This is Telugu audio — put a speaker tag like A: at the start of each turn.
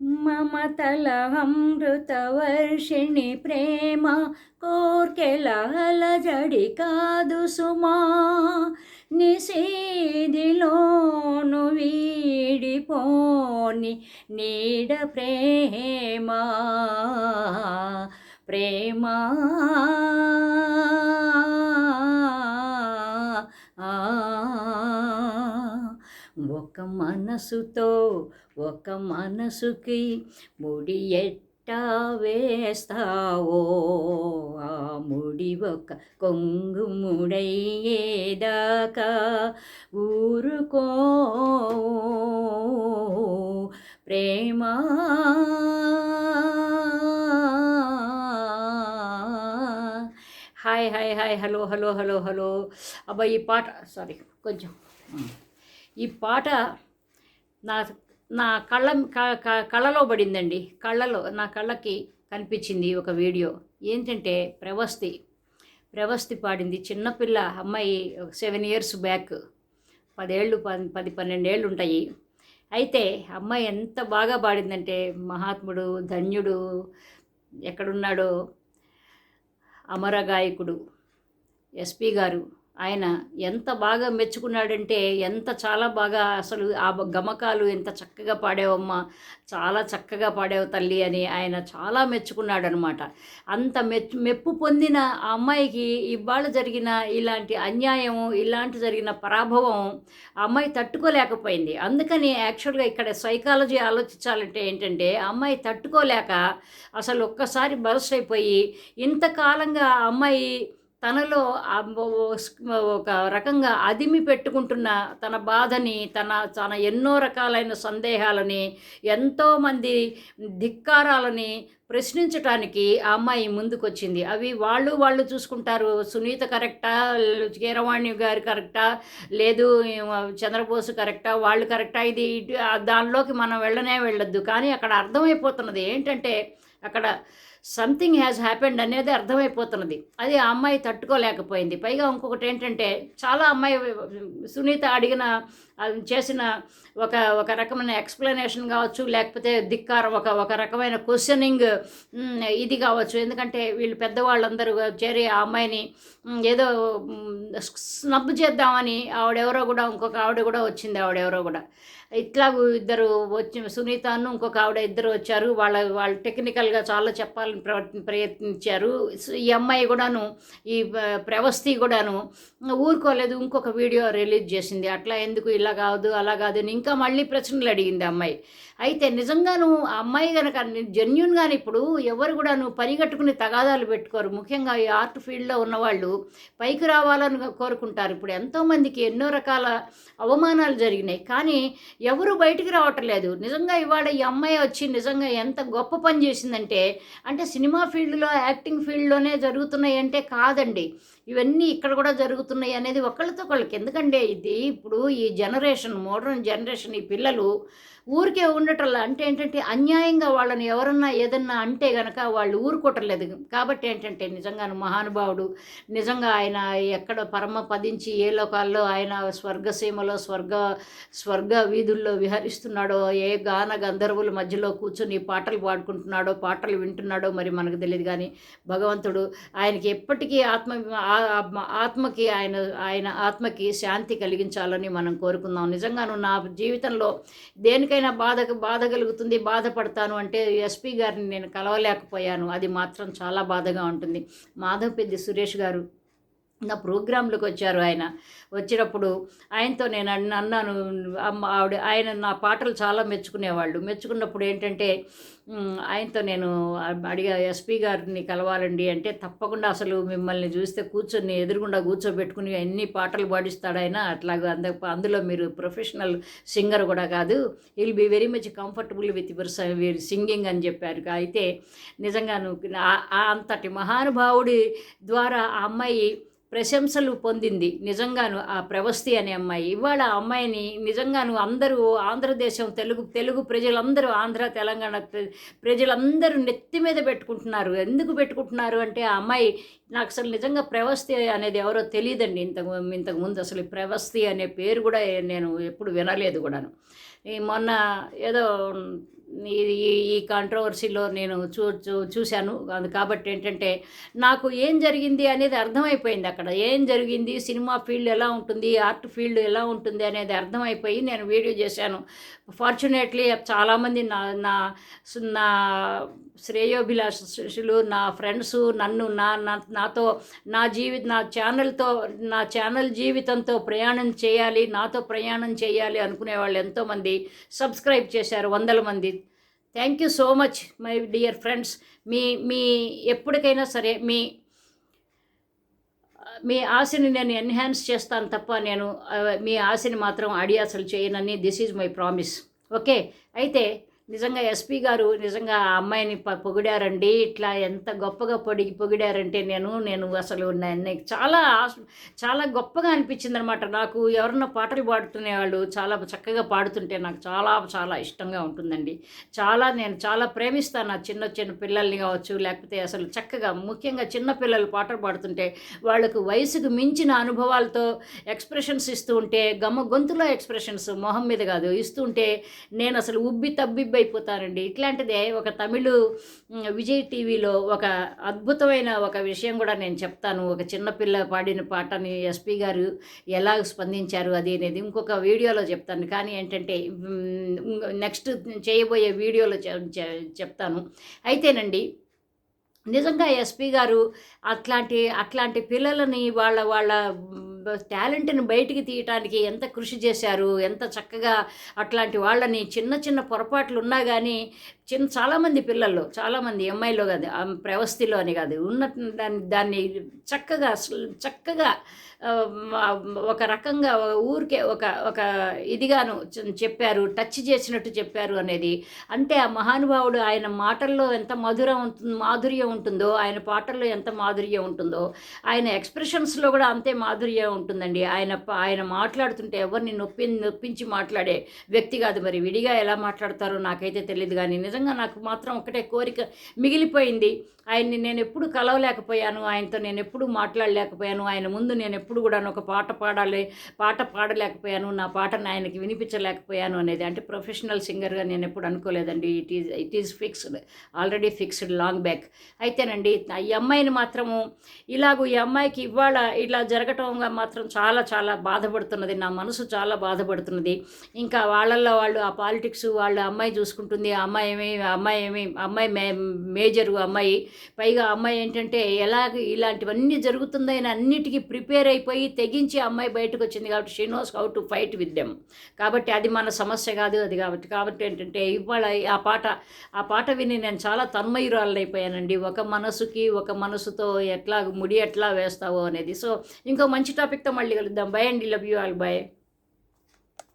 A: మమతలహమృతవర్షిణి ప్రేమ కోర్కెలహల జడి కాదు సుమా నిషేధిలోను వీడిపోని నీడ ప్రేమ ప్రేమ ఒక మనసుతో ఒక మనసుకి ముడి ఎట్టా వేస్తావో? ఆ ముడి ఒక కొంగు ముడయ్యేదాకా ఊరుకో. ప్రేమ hi hi hi hello hello hello hello. అబ్బా ఈ పాట సారీ కొంచెం. ఈ పాట నా నా కళ్ళ క- క- కళ్ళలో పడిందండి. కళ్ళలో నా కళ్ళకి కనిపించింది ఒక వీడియో. ఏంటంటే ప్రవస్తి. ప్రవస్తి పాడింది చిన్నపిల్ల అమ్మాయి సెవెన్ ఇయర్స్ బ్యాక్. పదేళ్ళు పది పది పన్నెండేళ్ళు ఉంటాయి. అయితే అమ్మాయి ఎంత బాగా పాడిందంటే మహాత్ముడు ధన్యుడు ఎక్కడున్నాడో అమర గాయకుడు ఎస్పి గారు. ఆయన ఎంత బాగా మెచ్చుకున్నాడంటే ఎంత చాలా బాగా అసలు ఆ గమకాలు ఎంత చక్కగా పాడావమ్మా చాలా చక్కగా పాడావు తల్లి అని ఆయన చాలా మెచ్చుకున్నాడు అనమాట అంత మెచ్చు మెప్పు పొందిన ఆ అమ్మాయికి ఇవాళ జరిగిన ఇలాంటి అన్యాయం ఇలాంటి జరిగిన పరాభవం ఆ అమ్మాయి తట్టుకోలేకపోయింది. అందుకని యాక్చువల్గా ఇక్కడ సైకాలజీ ఆలోచించాలంటే ఏంటంటే అమ్మాయి తట్టుకోలేక అసలు ఒక్కసారి బరస్ అయిపోయి ఇంతకాలంగా ఆ అమ్మాయి తనలో ఒక రకంగా అదిమి పెట్టుకుంటున్న తన బాధని తన తన ఎన్నో రకాలైన సందేహాలని ఎంతోమంది ధిక్కారాలని ప్రశ్నించటానికి ఆ అమ్మాయి ముందుకొచ్చింది. అవి వాళ్ళు వాళ్ళు చూసుకుంటారు. సునీత కరెక్టా? కీరవాణి గారు కరెక్టా? లేదు చంద్రబోసు కరెక్టా? వాళ్ళు కరెక్టా? ఇది దానిలోకి మనం వెళ్ళనే వెళ్ళొద్దు. కానీ అక్కడ అర్థమైపోతున్నది ఏంటంటే అక్కడ సంథింగ్ హ్యాస్ హ్యాపెండ్ అనేది అర్థమైపోతున్నది. అది ఆ అమ్మాయి తట్టుకోలేకపోయింది. పైగా ఇంకొకటి ఏంటంటే చాలా అమ్మాయి సునీత అడిగిన చేసిన ఒక ఒక రకమైన ఎక్స్ప్లెనేషన్ కావచ్చు లేకపోతే ధిక్కారం ఒక ఒక రకమైన క్వశ్చనింగ్ ఇది కావచ్చు. ఎందుకంటే వీళ్ళు పెద్దవాళ్ళందరూ చేరి ఆ అమ్మాయిని ఏదో స్నబ్ చేద్దామని ఆవిడెవరో కూడా ఇంకొక ఆవిడ కూడా వచ్చింది ఆవిడెవరో కూడా. ఇట్లాగూ ఇద్దరు వచ్చి సునీతను ఇంకొక ఆవిడ ఇద్దరు వచ్చారు. వాళ్ళ వాళ్ళు టెక్నికల్గా చాలా చెప్పాలని ప్రవర్తి ప్రయత్నించారు. ఈ అమ్మాయి కూడాను ఈ ప్ర- ప్రవస్తి కూడాను ఊరుకోలేదు. ఇంకొక వీడియో రిలీజ్ చేసింది. అట్లా ఎందుకు ఇలా కాదు అలా కాదు అని ఇంకా మళ్ళీ ప్రశ్నలు అడిగింది అమ్మాయి. అయితే నిజంగాను ఆ అమ్మాయి కనుక జెన్యున్గాని ఇప్పుడు ఎవరు కూడా నువ్వు పరిగట్టుకుని తగాదాలు పెట్టుకోరు. ముఖ్యంగా ఈ ఆర్ట్ ఫీల్డ్లో ఉన్నవాళ్ళు పైకి రావాలని కోరుకుంటారు. ఇప్పుడు ఎంతోమందికి ఎన్నో రకాల అవమానాలు జరిగినాయి. కానీ ఎవరు బయటికి రావటం లేదు నిజంగా ఇవాళ ఈ అమ్మాయి వచ్చి నిజంగా ఎంత గొప్ప పని చేసిందంటే అంటే సినిమా ఫీల్డ్లో యాక్టింగ్ ఫీల్డ్లోనే జరుగుతున్నాయి అంటే కాదండి. ఇవన్నీ ఇక్కడ కూడా జరుగుతున్నాయి అనేది ఒకళ్ళతో ఒకళ్ళకి. ఎందుకంటే ఇది ఇప్పుడు ఈ జనరేషన్ మోడర్న్ జనరేషన్ ఈ పిల్లలు ఊరికే ఉండటంలా. అంటే ఏంటంటే అన్యాయంగా వాళ్ళని ఎవరన్నా ఏదన్నా అంటే గనక వాళ్ళు ఊరుకోవటలేదు. కాబట్టి ఏంటంటే నిజంగా మహానుభావుడు నిజంగా ఆయన ఎక్కడ పరమ పదించి ఏ లోకాల్లో ఆయన స్వర్గసీమలో స్వర్గ స్వర్గ వీధుల్లో విహరిస్తున్నాడో ఏ గాన గంధర్వుల మధ్యలో కూర్చొని పాటలు పాడుకుంటున్నాడో పాటలు వింటున్నాడో మరి మనకు తెలియదు. కానీ భగవంతుడు ఆయనకి ఎప్పటికీ ఆత్మ ఆ- ఆత్మకి ఆయన ఆయన ఆత్మకి శాంతి కలిగించాలని మనం కోరుకుందాం. నిజంగాను నా జీవితంలో దేనికై ఎవరికైనా బాధ బాధ కలుగుతుంది బాధపడతాను అంటే ఎస్పీ గారిని నేను కలవలేకపోయాను. అది మాత్రం చాలా బాధగా ఉంటుంది. మాధవ్ పెద్ది సురేష్ గారు నా ప్రోగ్రాంలోకి వచ్చారు ఆయన. వచ్చినప్పుడు ఆయనతో నేను అన్న- అన్నాను అమ్మ ఆవిడ ఆయన నా పాటలు చాలా మెచ్చుకునేవాళ్ళు. మెచ్చుకున్నప్పుడు ఏంటంటే ఆయనతో నేను అడిగా ఎస్పీ గారిని కలవాలండి అంటే తప్పకుండా అసలు మిమ్మల్ని చూస్తే కూర్చొని ఎదురుగుండా కూర్చోబెట్టుకుని ఎన్ని పాటలు పాడిస్తాడు ఆయన. అట్లాగా అంద అందులో మీరు ప్రొఫెషనల్ సింగర్ కూడా కాదు. Will be very much comfortable with your singing అని చెప్పారు. అయితే నిజంగాను అంతటి మహానుభావుడి ద్వారా ఆ అమ్మాయి ప్రశంసలు పొందింది. నిజంగాను ఆ ప్రవస్తి అనే అమ్మాయి. ఇవాళ ఆ అమ్మాయిని నిజంగాను అందరూ ఆంధ్రదేశం తెలుగు తెలుగు ప్రజలందరూ ఆంధ్ర తెలంగాణ ప్ర- ప్రజలందరూ నెత్తి మీద పెట్టుకుంటున్నారు. ఎందుకు పెట్టుకుంటున్నారు అంటే ఆ అమ్మాయి నాకు అసలు నిజంగా ప్రవస్తి అనేది ఎవరో తెలియదండి ఇంతకు ఇంతకు ముందు అసలు ఈ ప్రవస్తి అనే పేరు కూడా నేను ఎప్పుడు వినలేదు కూడాను. మొన్న ఏదో ఈ- ఈ కాంట్రవర్సీలో నేను చూ చూ- చూశాను. అది కాబట్టి ఏంటంటే నాకు ఏం జరిగింది అనేది అర్థమైపోయింది అక్కడ. ఏం జరిగింది సినిమా ఫీల్డ్ ఎలా ఉంటుంది ఆర్ట్ ఫీల్డ్ ఎలా ఉంటుంది అనేది అర్థమైపోయి నేను వీడియో చేశాను. ఫార్చునేట్లీ చాలామంది నా నా నా శ్రేయోభిలాషులు నా ఫ్రెండ్స్ నన్ను నా నా- నాతో నా జీవి నా ఛానల్తో నా ఛానల్ జీవితంతో ప్రయాణం చేయాలి నాతో ప్రయాణం చేయాలి అనుకునే వాళ్ళు ఎంతోమంది సబ్స్క్రైబ్ చేశారు వందల మంది. Thank you so much my dear friends మీ మీ ఎప్పటికైనా సరే మీ మీ ఆశని నేను ఎన్హాన్స్ చేస్తాను తప్ప నేను మీ ఆశని మాత్రం అడియాసలు చేయనని this is my promise okay అయితే నిజంగా ఎస్పీ గారు నిజంగా ఆ అమ్మాయిని ప- పొగిడారండి. ఇట్లా ఎంత గొప్పగా పొడిగి పొగిడారంటే నేను నేను అసలు నే- నాకు చాలా చాలా గొప్పగా అనిపించింది అనమాట నాకు ఎవరన్నా పాటలు పాడుతునే వాళ్ళు చాలా చక్కగా పాడుతుంటే నాకు చాలా చాలా ఇష్టంగా ఉంటుందండి. చాలా నేను చాలా ప్రేమిస్తాను ఆ చిన్న చిన్న పిల్లల్ని కావచ్చు లేకపోతే అసలు చక్కగా ముఖ్యంగా చిన్న పిల్లలు పాటలు పాడుతుంటే వాళ్ళకు వయసుకు మించిన అనుభవాలతో ఎక్స్ప్రెషన్స్ ఇస్తూ ఉంటే గమ్మ గొంతులో ఎక్స్ప్రెషన్స్ మొహం మీద కాదు ఇస్తుంటే నేను అసలు ఉబ్బి తబ్బిబ్బి అయిపోతారండి. ఇట్లాంటిదే ఒక తమిళ విజయ్ టీవీలో ఒక అద్భుతమైన ఒక విషయం కూడా నేను చెప్తాను. ఒక చిన్నపిల్ల పాడిన పాటని ఎస్పి గారు ఎలా స్పందించారు అది అనేది ఇంకొక వీడియోలో చెప్తాను. కానీ ఏంటంటే నెక్స్ట్ చేయబోయే వీడియోలో చె- చె- చెప్తాను. అయితేనండి నిజంగా ఎస్పి గారు అట్లాంటి అట్లాంటి పిల్లలని వాళ్ళ వాళ్ళ టాలెంట్ని బయటికి తీయటానికి ఎంత కృషి చేశారు ఎంత చక్కగా అట్లాంటి వాళ్ళని చిన్న చిన్న పొరపాట్లు ఉన్నా కానీ చిన్న చాలామంది పిల్లల్లో చాలామంది ఎంఐలో కాదు ప్రవస్థిలో అని కాదు ఉన్న దాన్ని దాన్ని చక్కగా చక్కగా ఒక రకంగా ఊరికే ఒక ఒక ఇదిగాను చెప్పారు టచ్ చేసినట్టు చెప్పారు అనేది. అంటే ఆ మహానుభావుడు ఆయన మాటల్లో ఎంత మధురం ఉంటుంది మాధుర్యం ఉంటుందో ఆయన పాటల్లో ఎంత మాధుర్యం ఉంటుందో ఆయన ఎక్స్ప్రెషన్స్లో కూడా అంతే మాధుర్యం ఉంటుందండి. ఆయన ఆయన మాట్లాడుతుంటే ఎవరిని నొప్పి నొప్పించి మాట్లాడే వ్యక్తి కాదు మరి. విడిగా ఎలా మాట్లాడతారో నాకైతే తెలియదు కానీ నిజంగా నాకు మాత్రం ఒకటే కోరిక మిగిలిపోయింది. ఆయన్ని నేను ఎప్పుడు కలవలేకపోయాను. ఆయనతో నేను ఎప్పుడు మాట్లాడలేకపోయాను. ఆయన ముందు నేను ఎప్పుడు కూడా ఒక పాట పాడాలి పాట పాడలేకపోయాను. నా పాటను ఆయనకి వినిపించలేకపోయాను అనేది. అంటే ప్రొఫెషనల్ సింగర్గా నేను ఎప్పుడు అనుకోలేదండి. It is it is fixed already fixed long back. అయితేనండి ఈ అమ్మాయిని మాత్రము ఇలాగ ఈ అమ్మాయికి ఇవాళ ఇలా జరగటంగా మాత్రం చాలా చాలా బాధపడుతున్నది. నా మనసు చాలా బాధపడుతున్నది. ఇంకా వాళ్ళల్లో వాళ్ళు ఆ పాలిటిక్స్ వాళ్ళ అమ్మాయి చూసుకుంటుంది. ఆ అమ్మాయి ఏమి అమ్మాయి ఏమి అమ్మాయి మే మేజరు అమ్మాయి. పైగా అమ్మాయి ఏంటంటే ఎలా ఇలాంటివన్నీ జరుగుతుందని అన్నిటికీ ప్రిపేర్ అయిపోయి తెగించి అమ్మాయి బయటకు వచ్చింది కాబట్టి she knows how to fight with them. కాబట్టి అది మన సమస్య కాదు అది కాబట్టి. కాబట్టి ఏంటంటే ఇవాళ ఆ పాట ఆ పాట విని నేను చాలా తన్మయురాలైపోయానండి. ఒక మనసుకి ఒక మనసుతో ఎట్లా ముడి ఎట్లా వేస్తావో అనేది. సో ఇంకో మంచి టాపిక్తో మళ్ళీ కలుద్దాం. బై అండి. Love you all by